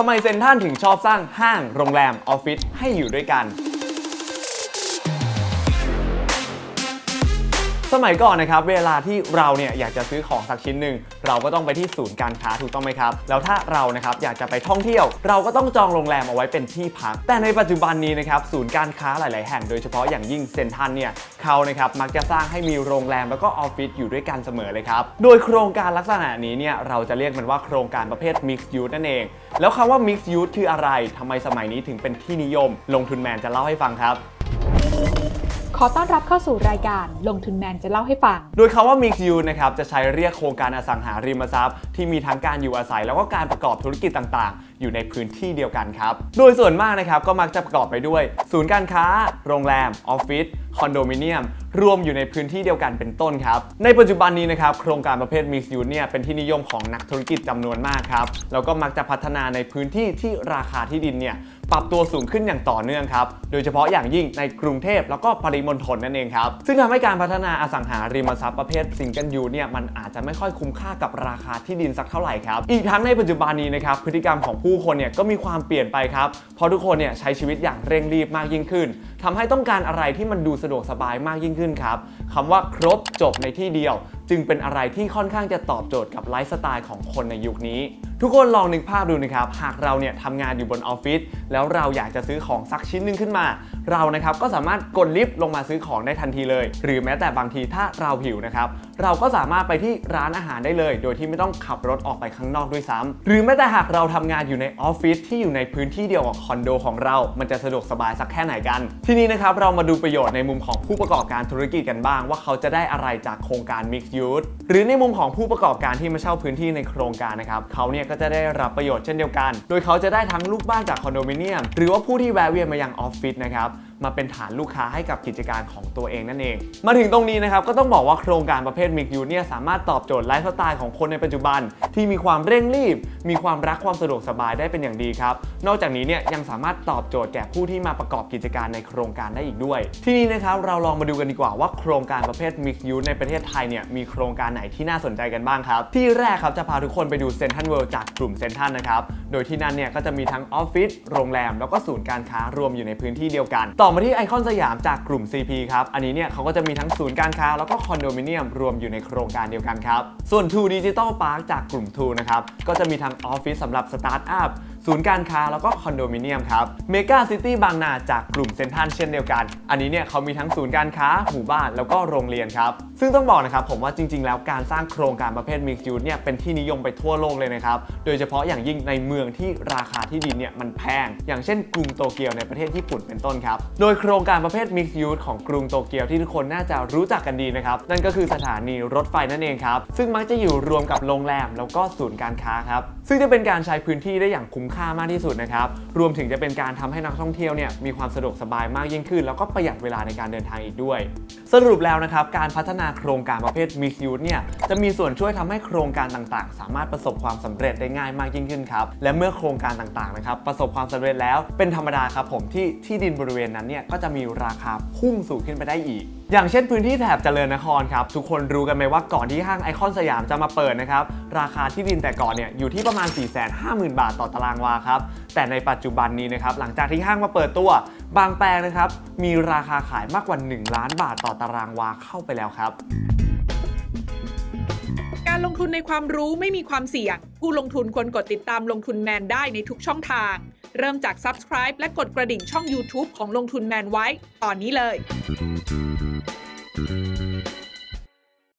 ทำไมเซนท่านถึงชอบสร้างห้างโรงแรมออฟฟิศให้อยู่ด้วยกัน สมัยก่อนนะครับเวลาที่เราเนี่ยอยากจะซื้อของสักชิ้นหนึ่งเราก็ต้องไปที่ศูนย์การค้าถูกต้องไหมครับ แล้วถ้าเรานะครับอยากจะไปท่องเที่ยว เราก็ต้องจองโรงแรมเอาไว้เป็นที่พัก แต่ในปัจจุบันนี้นะครับศูนย์การค้าหลาย ๆ แห่งโดยเฉพาะอย่างยิ่งเซ็นทรัลเนี่ยเขานะครับมักจะสร้างให้มีโรงแรมแล้วก็ออฟฟิศอยู่ด้วยกันเสมอเลยครับโดยโครงการลักษณะนี้เนี่ยเราจะเรียกมันว่าโครงการประเภท Mixed Use นั่นเอง แล้วคำว่า Mixed Use คืออะไรทำไมสมัยนี้ถึงเป็นที่นิยม ลงทุนแมนจะเล่าให้ฟังครับ ขอต้อนรับเข้าสู่รายการลงทุนแมนจะเล่าให้ฟัง โดยคาว่า Mixed Use นะครับจะใช้เรียกโครงการอสังหาริมทรัพย์ที่มีทั้งการอยู่อาศัยแล้วก็การประกอบธุรกิจต่างๆ อยู่ในพื้นที่เดียวกันครับ โดยส่วนมากนะครับก็มักจะประกอบไปด้วย ศูนย์การค้า โรงแรม ออฟฟิศ คอนโดมิเนียม รวมอยู่ในพื้นที่เดียวกันเป็นต้นครับ ในปัจจุบันนี้นะครับโครงการประเภท Mixed Use เนี่ยเป็นที่นิยมของนักธุรกิจจำนวนมากครับ แล้วก็มักจะพัฒนาในพื้นที่ที่ราคาที่ดินเนี่ยปรับตัวสูงขึ้นอย่างต่อเนื่องครับ โดยเฉพาะอย่างยิ่งในกรุงเทพแล้วก็ปริมณฑลนั่นเองครับ ซึ่งทำให้การพัฒนาอสังหาริมทรัพย์ประเภทซิงเกิลยูเนี่ยมันอาจจะไม่ค่อยคุ้มค่ากับราคาที่ดินสักเท่าไหร่ครับ อีกทั้งในปัจจุบันนี้นะครับพฤติกรรมของผูคนเนี่ยก็มีความเปลี่ยนไปครับ เพราะทุกคนเนี่ยใช้ชีวิตอย่างเร่งรีบมากยิ่งขึ้นทำให้ต้องการอะไรที่มันดูสะดวกสบายมากยิ่งขึ้นครับคำว่าครบจบในที่เดียว จึงเป็นอะไรที่ค่อนข้างจะตอบโจทย์กับไลฟ์สไตล์ของคนในยุคนี้ ทุกคนลองนึกภาพดูนะครับ หากเราเนี่ยทำงานอยู่บนออฟฟิศแล้วเราอยากจะซื้อของสักชิ้นหนึ่งขึ้นมา เรานะครับก็สามารถกดลิฟต์ลงมาซื้อของได้ทันทีเลย หรือแม้แต่บางทีถ้าเราหิวนะครับเราก็สามารถไปที่ร้านอาหารได้เลย โดยที่ไม่ต้องขับรถออกไปข้างนอกด้วยซ้ำหรือแม้แต่หากเราทำงานอยู่ในออฟฟิศที่อยู่ในพื้นที่เดียวกับคอนโดของเรา มันจะสะดวกสบายสักแค่ไหนกัน ทีนี้นะครับเรามาดูประโยชน์ในมุมของผู้ประกอบการธุรกิจกันบ้าง ว่าเขาจะได้อะไรจากโครงการ Mixed Use หรือในมุมของผู้ประกอบการที่มาเช่าพื้นที่ในโครงการนะครับเขาเนี่ยก็จะได้รับประโยชน์เช่นเดียวกัน โดยเขาจะได้ทั้งลูกบ้านจากคอนโดมิเนียม หรือว่าผู้ที่แวะเวียนมายังออฟฟิศนะครับ มาเป็นฐานลูกค้าให้กับกิจการของตัวเองนั่นเอง มาถึงตรงนี้นะครับก็ต้องบอกว่าโครงการประเภท Mixed Use เนี่ยสามารถตอบโจทย์ไลฟ์สไตล์ของคนในปัจจุบัน ที่มีความเร่งรีบ มีความรักความสะดวกสบายได้เป็นอย่างดีครับ นอกจากนี้เนี่ยยังสามารถตอบโจทย์แก่ผู้ที่มาประกอบกิจการในโครงการได้อีกด้วย ที่นี้นะครับเราลองมาดูกันดีกว่าว่าโครงการประเภท Mixed Use ในประเทศไทยเนี่ยมีโครงการไหนที่น่าสนใจกันบ้างครับ ที่แรกครับจะพาทุกคนไปดูเซ็นทรัลเวิลด์จากกลุ่มเซ็นทรัลนะครับโดยที่นั่นเนี่ยก็จะมีทั้งออฟฟิศโรงแรม แล้วก็ศูนย์การค้ารวมอยู่ในพื้นที่เดียวกันต่ออมาที่ไอคอนสยามจากกลุ่ม CP ครับ อันนี้เนี่ยเขาก็จะมีทั้งศูนย์การค้าแล้วก็คอนโดมิเนียมรวมอยู่ในโครงการเดียวกันครับ ส่วน True Digital Park จากกลุ่ม True นะครับ ก็จะมีทั้งออฟฟิศสำหรับสตาร์ทอัพ ศูนย์การค้าแล้วก็คอนโดมิเนียมครับเมกาซิตี้บางนาจากกลุ่มเซ็นทรัลเช่นเดียวกัน อันนี้เนี่ยเขามีทั้งศูนย์การค้าหมู่บ้านแล้วก็โรงเรียนครับ ซึ่งต้องบอกนะครับผมว่าจริง ๆ แล้วการสร้างโครงการประเภทมิกซ์ยูเนี่ยเป็นที่นิยมไปทั่วโลกเลยนะครับ โดยเฉพาะอย่างยิ่งในเมืองที่ราคาที่ดินเนี่ยมันแพง อย่างเช่นกรุงโตเกียวในประเทศญี่ปุ่นเป็นต้นครับ โดยโครงการประเภทมิกซ์ยูของกรุงโตเกียวที่ทุกคนน่าจะรู้จักกันดีนะครับ นั่นก็คือสถานีรถไฟนั่นเองครับ ซึ่งมักจะอยู่รวมกับโรงแรมแล้วก็ศูนย์การค้าครับ ซึ่งจะเป็นการใช้พื้นที่ได้อย่างคุ้มค่ามากที่สุดนะครับ รวมถึงจะเป็นการทำให้นักท่องเที่ยวเนี่ยมีความสะดวกสบายมากยิ่งขึ้น แล้วก็ประหยัดเวลาในการเดินทางอีกด้วย สรุปแล้วนะครับ การพัฒนาโครงการประเภท Mixed Use เนี่ยจะมีส่วนช่วยทำให้โครงการต่างๆ สามารถประสบความสำเร็จได้ง่ายมากยิ่งขึ้นครับ และเมื่อโครงการต่างๆนะครับประสบความสำเร็จแล้วเป็นธรรมดาครับผมที่ที่ดินบริเวณนั้นเนี่ยก็จะมีราคาพุ่งสูงขึ้นไปได้อีก อย่างเช่นพื้นที่แถบเจริญนครครับ ทุกคนรู้กันไหมว่าก่อนที่ห้างไอคอนสยามจะมาเปิดนะครับ ราคาที่ดินแต่ก่อนเนี่ยอยู่ที่ประมาณ 450,000 บาทต่อตารางวาครับ แต่ในปัจจุบันนี้นะครับหลังจากที่ห้างมาเปิดตัวบางแปลงนะครับมีราคาขายมากกว่า 1 ล้านบาทต่อตารางวาเข้าไปแล้วครับการลงทุนในความรู้ไม่มีความเสี่ยง ผู้ลงทุนควรกดติดตามลงทุนแมนได้ในทุกช่องทาง เริ่มจาก Subscribe และกดกระดิ่งช่อง YouTube ของลงทุนแมนไว้ ตอนนี้เลย